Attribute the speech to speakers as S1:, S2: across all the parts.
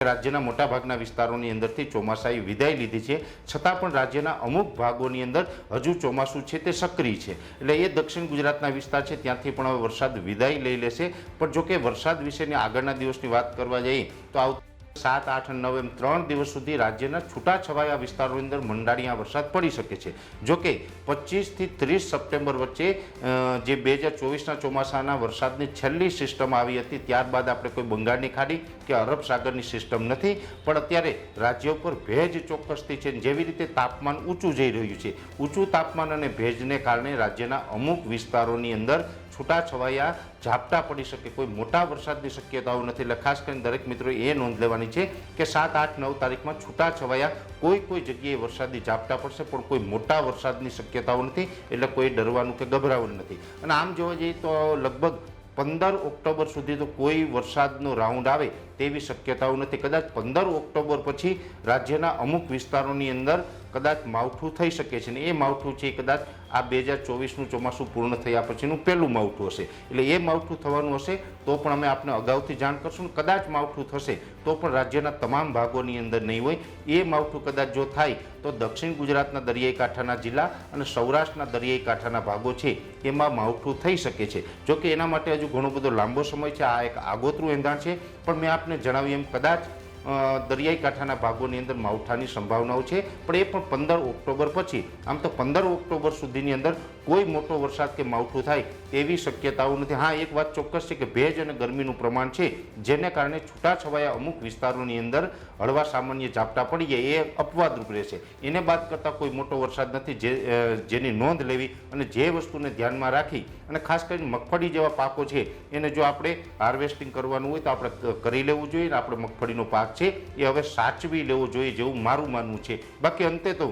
S1: રાજ્યના મોટાભાગના વિસ્તારોની અંદરથી ચોમાસાએ વિદાય લીધી છે. છતાં પણ રાજ્યના અમુક ભાગોની અંદર હજુ ચોમાસું છે તે સક્રિય છે. એટલે એ દક્ષિણ ગુજરાતના વિસ્તાર છે, ત્યાંથી પણ હવે વરસાદ વિદાય લઈ લેશે. પણ જો કે વરસાદ વિશેની આગળના દિવસની વાત કરવા જઈએ તો આવતા સાત, આઠ અને નવ એમ ત્રણ દિવસ સુધી રાજ્યના છૂટાછવાયા વિસ્તારોની અંદર મંડાળીયા વરસાદ પડી શકે છે. જોકે પચીસથી ત્રીસ સપ્ટેમ્બર વચ્ચે જે બે હજાર ચોવીસના ચોમાસાના વરસાદની છેલ્લી સિસ્ટમ આવી હતી, ત્યારબાદ આપણે કોઈ બંગાળની ખાડી કે અરબ સાગરની સિસ્ટમ નથી. પણ અત્યારે રાજ્ય ઉપર ભેજ ચોક્કસથી છે જેવી રીતે તાપમાન ઊંચું જઈ રહ્યું છે. ઊંચું તાપમાન અને ભેજને કારણે રાજ્યના અમુક વિસ્તારોની અંદર છૂટાછવાયા ઝાપટા પડી શકે. કોઈ મોટા વરસાદની શક્યતાઓ નથી. એટલે ખાસ કરીને દરેક મિત્રો એ નોંધ લેવાની છે કે સાત, આઠ, નવ તારીખમાં છૂટાછવાયા. કોઈ કોઈ જગ્યાએ વરસાદી ઝાપટા પડશે, પણ કોઈ મોટા વરસાદની શક્યતાઓ નથી. એટલે કોઈ ડરવાનું કે ગભરાવાનું નથી. અને આમ જોવા જઈએ તો લગભગ પંદર ઓક્ટોબર સુધી તો કોઈ વરસાદનો રાઉન્ડ આવે તેવી શક્યતાઓ નથી. કદાચ પંદર ઓક્ટોબર પછી રાજ્યના અમુક વિસ્તારોની અંદર કદાચ માવઠું થઈ શકે છે ને એ માવઠું છે એ કદાચ આ બે હજાર ચોવીસનું ચોમાસું પૂર્ણ થયા પછીનું પહેલું માવઠું હશે. એટલે એ માવઠું થવાનું હશે તો પણ અમે આપને અગાઉથી જાણ કરશું ને કદાચ માવઠું થશે તો પણ રાજ્યના તમામ ભાગોની અંદર નહીં હોય. એ માવઠું કદાચ જો થાય તો દક્ષિણ ગુજરાતના દરિયાઈ કાંઠાના જિલ્લા અને સૌરાષ્ટ્રના દરિયાઈ કાંઠાના ભાગો છે એમાં માવઠું થઈ શકે છે. જો કે એના માટે હજુ ઘણો બધો લાંબો સમય છે. આ એક આગોતરું એંધાણ છે. પણ મેં આપને જણાવ્યું એમ કદાચ દરિયાઈ કાંઠાના ભાગોની અંદર માવઠાની સંભાવનાઓ છે. પણ એ પણ પંદર ઓક્ટોબર પછી. આમ તો પંદર ઓક્ટોબર સુધીની અંદર કોઈ મોટો વરસાદ કે માવઠું થાય તેવી શક્યતાઓ નથી. હા, એક વાત ચોક્કસ છે કે ભેજ અને ગરમીનું પ્રમાણ છે, જેને કારણે છૂટાછવાયા અમુક વિસ્તારોની અંદર હળવા સામાન્ય ઝાપટા પડી જાય એ અપવાદરૂપ રહેશે. એને બાદ કરતાં કોઈ મોટો વરસાદ નથી જે જેની નોંધ લેવી અને જે વસ્તુને ધ્યાનમાં રાખી અને ખાસ કરીને મગફળી જેવા પાકો છે, એને જો આપણે હાર્વેસ્ટિંગ કરવાનું હોય તો આપણે કરી લેવું જોઈએ. ને આપણે મગફળીનો પાક છે એ હવે સાચવી લેવો જોઈએ જેવું મારું માનવું છે. બાકી અંતે તો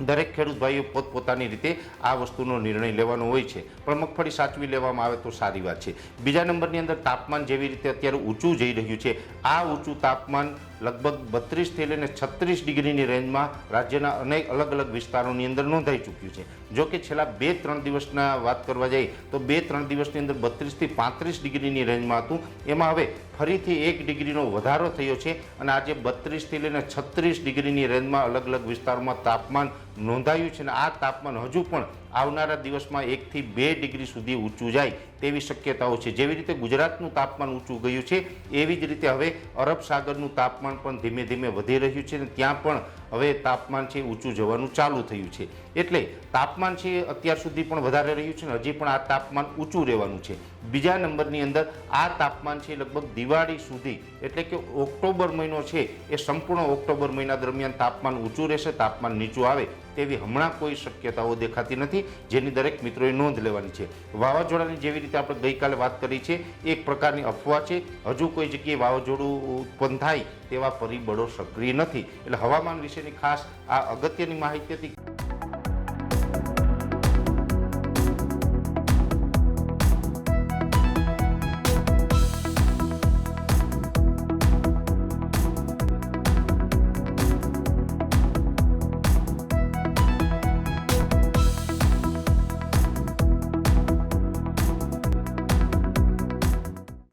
S1: દરેક ખેડૂત ભાઈઓ પોતપોતાની રીતે આ વસ્તુનો નિર્ણય લેવાનો હોય છે. પણ મગફળી સાચવી લેવામાં આવે તો સારી વાત છે. બીજા નંબરની અંદર તાપમાન જેવી રીતે અત્યારે ઊંચું જઈ રહ્યું છે. આ ઊંચું તાપમાન લગભગ બત્રીસથી લઈને છત્રીસ ડિગ્રીની રેન્જમાં રાજ્યના અનેક અલગ અલગ વિસ્તારોની અંદર નોંધાઈ ચૂક્યું છે. જો કે છેલ્લા બે ત્રણ દિવસના વાત કરવા જઈએ, તો બે ત્રણ દિવસની અંદર બત્રીસથી પાંત્રીસ ડિગ્રીની રેન્જમાં હતું. એમાં હવે ફરીથી એક ડિગ્રીનો વધારો થયો છે અને આજે બત્રીસથી લઈને છત્રીસ ડિગ્રીની રેન્જમાં અલગ અલગ વિસ્તારોમાં તાપમાન નોંધાયું છે અને આ તાપમાન હજુ પણ આવનારા દિવસમાં એકથી બે ડિગ્રી સુધી ઊંચું જાય તેવી શક્યતાઓ છે. જેવી રીતે ગુજરાતનું તાપમાન ઊંચું ગયું છે, એવી જ રીતે હવે અરબ સાગરનું તાપમાન પણ ધીમે ધીમે વધી રહ્યું છે અને ત્યાં પણ હવે તાપમાન છે ઊંચું જવાનું ચાલુ થયું છે. એટલે તાપમાન છે અત્યાર સુધી પણ વધારે રહ્યું છે ને હજી પણ આ તાપમાન ઊંચું રહેવાનું છે. બીજા નંબરની અંદર આ તાપમાન છે લગભગ દિવાળી સુધી, એટલે કે ઓક્ટોબર મહિનો છે એ સંપૂર્ણ ઓક્ટોબર મહિના દરમિયાન તાપમાન ઊંચું રહેશે, તાપમાન નીચું આવે તેવી હમણાં કોઈ શક્યતાઓ દેખાતી નથી, જેની દરેક મિત્રોએ નોંધ લેવાની છે. વાવાઝોડાની જેવી રીતે આપણે ગઈકાલે વાત કરી છે, એક પ્રકારની અફવા છે. હજુ કોઈ જગ્યાએ વાવાઝોડું ઉત્પન્ન થાય તેવા પરિબળો સક્રિય નથી. એટલે હવામાન વિશેની ખાસ આ અગત્યની માહિતી હતી.